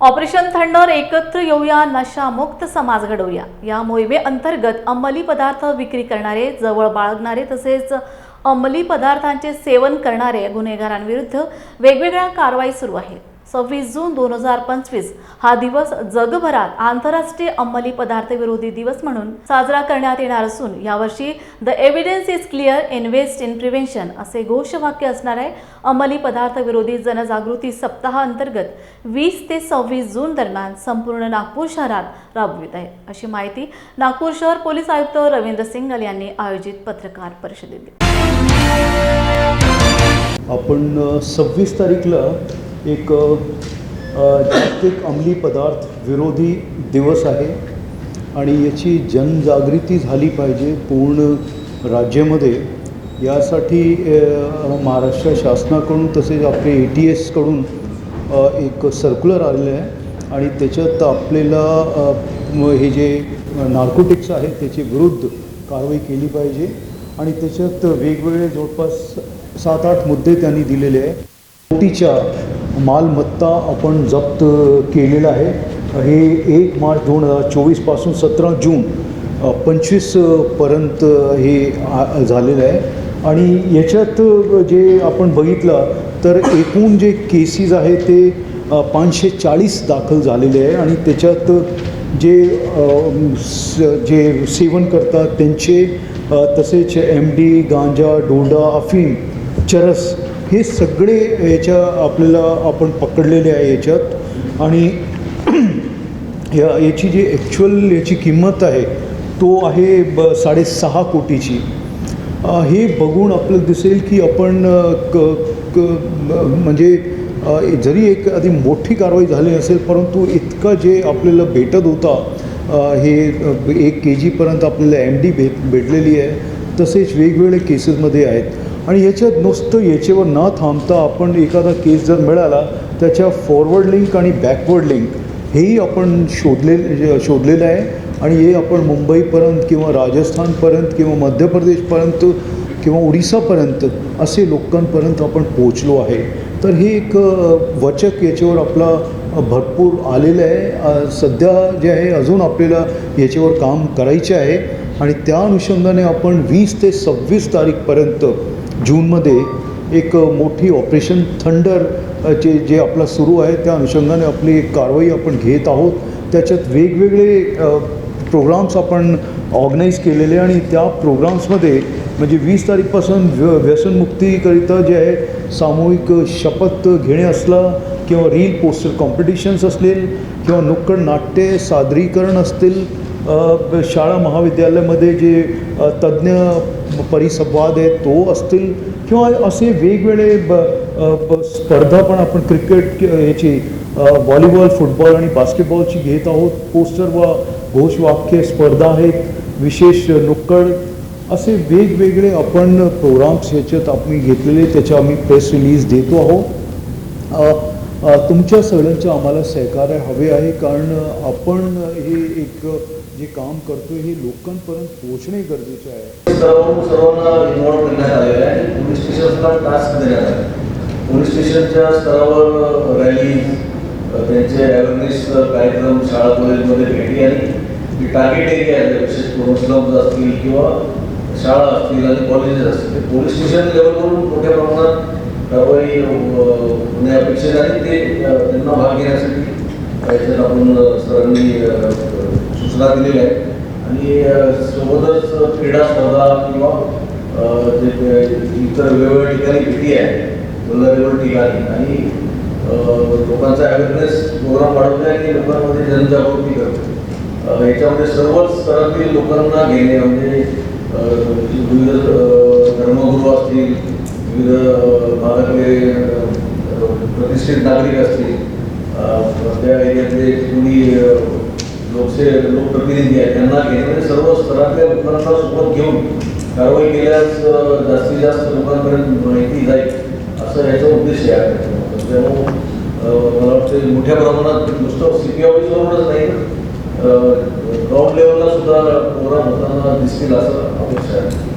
Operation thunder एकत्र येऊया नशामुक्त समाज घडवूया. या मोहिमेअंतर्गत अंमली पदार्थ विक्री करणारे जवळ बाळगणारे तसेच अंमली पदार्थांचे सेवन करणारे गुन्हेगारांविरुद्ध वेगवेगळ्या कारवाई सुरू आहेत. सव्वीस जून दोन हजार पंचवीस हा दिवस जगभरात आंतरराष्ट्रीय अंमली पदार्थ विरोधी दिवस म्हणून साजरा करण्यात येणार असून यावर्षी the evidence is clear invest in prevention असे घोषवाक्य असणार आहे. अंमली पदार्थ विरोधी जनजागृती सप्ताह अंतर्गत वीस ते सव्वीस जून दरम्यान संपूर्ण नागपूर शहरात राबवित आहे. अशी माहिती नागपूर शहर पोलीस आयुक्त रवींद्र सिंगल यांनी आयोजित पत्रकार परिषदेत दिली. आपण सव्वीस तारीखला एक जागतिक अंमली पदार्थ विरोधी दिवस आहे आणि याची जनजागृती झाली पाहिजे पूर्ण राज्यामध्ये. यासाठी महाराष्ट्र शासनाकडून तसेच आपले ए टी एसकडून एक सर्क्युलर आलेलं आहे आणि त्याच्यात आपल्याला हे जे नार्कोटिक्स आहेत त्याचे विरुद्ध कारवाई केली पाहिजे आणि त्याच्यात वेगवेगळे जवळपास सात आठ मुद्दे त्यांनी दिलेले आहे कोटीच्या मालमत्ता आपण जप्त केलेला आहे. हे एक मार्च दोन हजार चोवीसपासून सतरा जून पंचवीसपर्यंत पंचवीसपर्यंत हे झालेलं आहे. आणि याच्यात जे आपण बघितलं तर एकूण जे केसेस आहे ते पाचशे चाळीस दाखल झालेले आहे. आणि त्याच्यात जे स- जे सेवन करतात त्यांचे तसेच एम डी गांजा डोडा अफीम चरस हे सगळे याच्या आपल्याला आपण पकडलेले आहे याच्यात. आणि या याची जी ॲक्च्युअल याची किंमत आहे तो आहे ब साडेसहा कोटीची. हे बघून आपल्याला दिसेल की आपण क क म्हणजे जरी एक आधी मोठी कारवाई झाली असेल परंतु इतकं जे आपल्याला भेटत होता हे एक के जीपर्यंत आपल्याला एम डी भेट भेटलेली आहे तसेच वेगवेगळे केसेसमध्ये आहेत. आणि याच्यात नुसतं याच्यावर न थांबता आपण एखादा केस जर मिळाला त्याच्या फॉरवर्ड लिंक आणि बॅकवर्ड लिंक हेही आपण शोधले शोधलेलं आहे. आणि हे आपण मुंबईपर्यंत किंवा राजस्थानपर्यंत किंवा मध्य प्रदेशपर्यंत किंवा उडिसापर्यंत असे लोकांपर्यंत आपण पोचलो आहे. तर हे एक वचक याच्यावर आपला भरपूर आलेलं आहे. सध्या जे आहे अजून आपल्याला याच्यावर काम करायचे आहे. आणि त्या अनुषंगाने आपण वीस ते सव्वीस तारीखपर्यंत जूनमध्ये एक मोठी ऑपरेशन थंडर चे जे आपलं आपला सुरू आहे त्या अनुषंगाने आपली एक कारवाई आपण घेत आहोत. त्याच्यात वेगवेगळे प्रोग्राम्स आपण ऑर्गनाईज केलेले आणि त्या प्रोग्राम्समध्ये म्हणजे वीस तारीखपासून व्य व्यसनमुक्तीकरिता जे आहे सामूहिक शपथ घेणे असला किंवा रील पोस्टर कॉम्पिटिशन्स असतील किंवा नुक्कड नाट्य सादरीकरण असतील शाळा महाविद्यालयामध्ये जे तज्ज्ञ परिसंवाद आहे तो असतील. किंवा असे वेगवेगळे ब स्पर्धा पण आपण क्रिकेट याची व्हॉलीबॉल फुटबॉल आणि बास्केटबॉलची घेत आहोत. पोस्टर व घोषवाक्य स्पर्धा आहेत विशेष नुक्कड. असे वेगवेगळे आपण प्रोग्राम्स ह्याच्यात आम्ही घेतलेले त्याच्या आम्ही प्रेस रिलीज देतो आहोत. तुमच्या सगळ्यांचे आम्हाला सहकार्य हवे आहे कारण आपण हे एक जे काम करतोय हे लोकांपर्यंत पोहोचणे गरजेचे आहे. स्तरावरून सर्वांना इन्व्हॉल्व करण्यात आलेलं आहे. आणि पोलीस स्टेशनला टास्क देण्यात आले पोलीस स्टेशनच्या स्तरावर रॅली त्यांचे अवेअरनेस कार्यक्रम शाळा कॉलेजमध्ये भेटी आणि टार्गेट एरिया आहे विशेष करून स्लम्स असतील किंवा शाळा असतील आणि कॉलेजेस असतील ते पोलीस स्टेशन लेवलवरून मोठ्या प्रमाणात कारवाई होणे अपेक्षित आहे. ते त्यांना भाग घेण्यासाठी आपण सरांनी सूचना दिलेल्या आहेत. आणि सोबतच क्रीडा स्पर्धा किंवा जे इतर वेगवेगळ्या ठिकाणी भीती आहे वेगवेगळ्या ठिकाणी. आणि लोकांचा अवेअरनेस प्रोग्राम वाढवणे आणि लोकांमध्ये जनजागृती करणे याच्यामध्ये सर्वच स्तरातील लोकांना घेणे म्हणजे विविध धर्मगुरू असतील विविध भागातले प्रतिष्ठित नागरिक असतील त्या एरियातले कुणी लोकसे लोकप्रतिनिधी आहेत त्यांना घेणे म्हणजे सर्व स्तरातल्या लोकांना सोबत घेऊन कारवाई केल्यास जास्तीत जास्त लोकांपर्यंत माहिती जाईल असं याचा उद्देश आहे. त्यामुळं मला वाटतं मोठ्या प्रमाणात नुसतं सी पी ऑफिसवरूनच नाही ग्राउंड लेवलला सुद्धा प्रोग्राम होताना दिसतील असं अपेक्षा आहे.